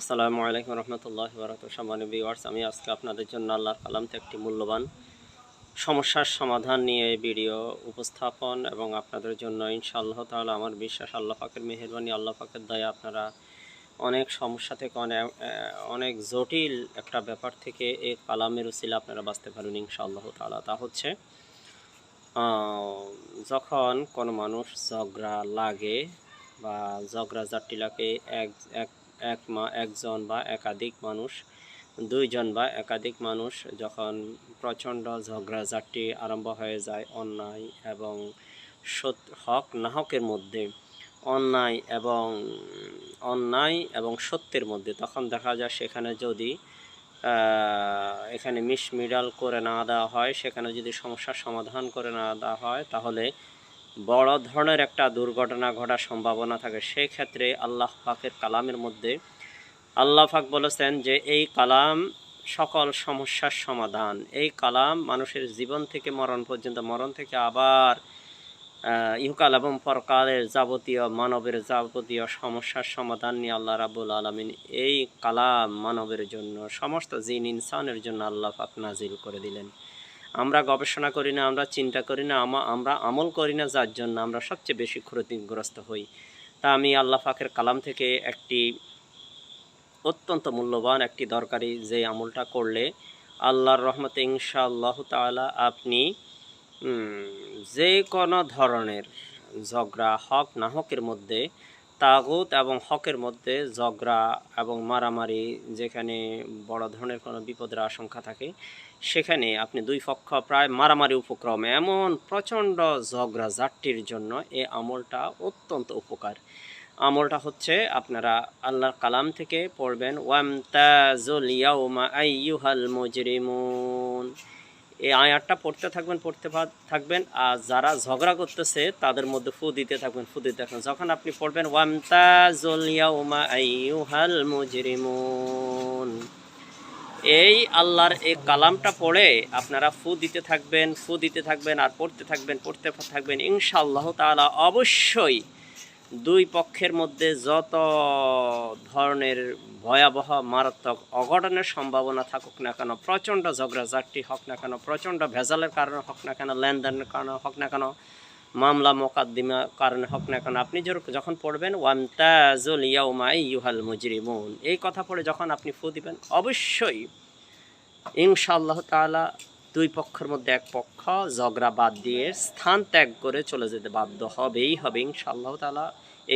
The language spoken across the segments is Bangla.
আসসালামু আলাইকুম রহমতুল্লাহ বারক সম্মানিত ভিউয়ার্স আমি আজকে আপনাদের জন্য আল্লাহর কালামতে একটি মূল্যবান সমস্যার সমাধান নিয়ে এই ভিডিও উপস্থাপন এবং আপনাদের জন্য ইনশাআল্লাহ তাহলে আমার বিশ্বাস আল্লাহ পাকের মেহরবানি, আল্লাহ পাকের দয়া আপনারা অনেক সমস্যা থেকে অনেক অনেক জটিল একটা ব্যাপার থেকে এই কালামের উসিলা আপনারা বাঁচতে পারেন ইনশাআল্লাহ তাআলা। তা হচ্ছে যখন কোনো মানুষ ঝগড়া লাগে বা ঝগড়া জাটি লাগে, এক এক এক মা, একজন বা একাধিক মানুষ, দুইজন বা একাধিক মানুষ যখন প্রচণ্ড ঝগড়াঝাটি আরম্ভ হয়ে যায় অন্যায় এবং সত হক নাহকের মধ্যে, অন্যায় এবং অন্যায় এবং সত্যের মধ্যে, তখন দেখা যায় সেখানে যদি এখানে মিস মিডাল করে না দেওয়া হয়, সেখানে যদি সমস্যার সমাধান করে না দেওয়া হয়, তাহলে বড় ধরনের একটা দুর্ঘটনা ঘটার সম্ভাবনা থাকে সেই ক্ষেত্রে আল্লাহ পাকের কালামের মধ্যে আল্লাহ পাক বলেছেন যে, এই কালাম সকল সমস্যার সমাধান। এই কালাম মানুষের জীবন থেকে মরণ পর্যন্ত, মরণ থেকে আবার ইহকাল এবং পরকালের যাবতীয় মানবের যাবতীয় সমস্যার সমাধান নিয়ে আল্লাহ রাবুল আলমিন এই কালাম মানবের জন্য, সমস্ত জিন ইনসানের জন্য আল্লাহ পাক নাজিল করে দিলেন। আমরা গবেষণা করি না, আমরা চিন্তা করি না আমরা আমল করি না, যার জন্য আমরা সবচেয়ে বেশি ক্ষতিগ্রস্ত হই। তা আমি আল্লাহ পাকের কালাম থেকে একটি অত্যন্ত মূল্যবান একটি দরকারি যে আমলটা করলে আল্লাহর রহমতে ইনশাআল্লাহ তাআলা আপনি যে কোনো ধরনের ঝগড়া, হক না হকের মধ্যে তাগুত এবং হকের মধ্যে ঝগড়া এবং মারামারি যেখানে বড় ধরনের কোনো বিপদের আশঙ্কা থাকে, সেখানে আপনি দুই পক্ষ প্রায় মারামারি উপক্রম এমন প্রচণ্ড ঝগড়া জাট্টির জন্য এই আমলটা অত্যন্ত উপকার। আমলটা হচ্ছে আপনারা আল্লাহর কালাম থেকে পড়বেন, ওয়ামতাজুল ইয়াউমা আইয়ুহাল মুজরিমুন। এই আয়াতটা পড়তে থাকবেন পড়তে থাকবেন। আর যারা ঝগড়া করতেছে, তাদের মধ্যে ফু দিতে থাকবেন, ফু দিতে থাকবেন। যখন আপনি পড়বেন, ওয়ামতাজুল ইয়াউমা আইয়ুহাল মুজরিমুন। এই আল্লাহর এই কালামটা পড়ে আপনারা ফু দিতে থাকবেন, ফু দিতে থাকবেন, আর পড়তে থাকবেন পড়তে থাকবেন। ইনশাআল্লাহ তাআলা অবশ্যই দুই পক্ষের মধ্যে যত ধরনের ভয়াবহ, মারাত্মক অঘটনের সম্ভাবনা থাকুক না কেন, প্রচণ্ড ঝগড়াঝাটি হোক না কেন, প্রচণ্ড ভেজালের কারণে হোক না কেন, লেনদেনের কারণে হোক না কেন, মামলা মোকাদ্দিমা কারণে হোক না কেন, আপনি যখন- পড়বেন, ওয়ামতাজুল ইয়াউমা ইউহাল মুজরিমুন। এই কথা পড়ে যখন আপনি ফু দিবেন, অবশ্যই ইনশাআল্লাহ তাআলা দুই পক্ষের মধ্যে এক পক্ষ, ঝগড়া বাদ দিয়ে স্থান ত্যাগ করে চলে যেতে বাধ্য হবেই হবে, ইনশাআল্লাহ তাআলা।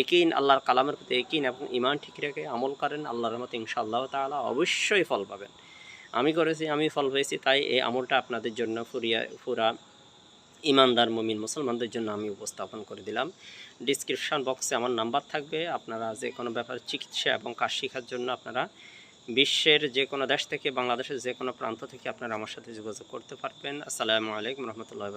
একই আল্লাহর কালামের প্রতি একই এবং ইমান ঠিক রেখে আমল করেন, আল্লাহর মতো ইনশাআল্লাহ তাআলা অবশ্যই ফল পাবেন। আমি করেছি, আমি ফল পেয়েছি তাই এই আমলটা আপনাদের জন্য ফুরিয়া, ফুরা ইমানদার মমিন মুসলমানদের জন্য আমি উপস্থাপন করে দিলাম। ডিসক্রিপশন বক্সে আমার নাম্বার থাকবে, আপনারা যে কোনো ব্যাপারে চিকিৎসা এবং কাজ শেখার জন্য আপনারা বিশ্বের যে কোনো দেশ থেকে, বাংলাদেশের যে কোনো প্রান্ত থেকে আপনারা আমার সাথে যোগাযোগ করতে পারবেন। আসসালামু আলাইকুম রহমতুল্লাহ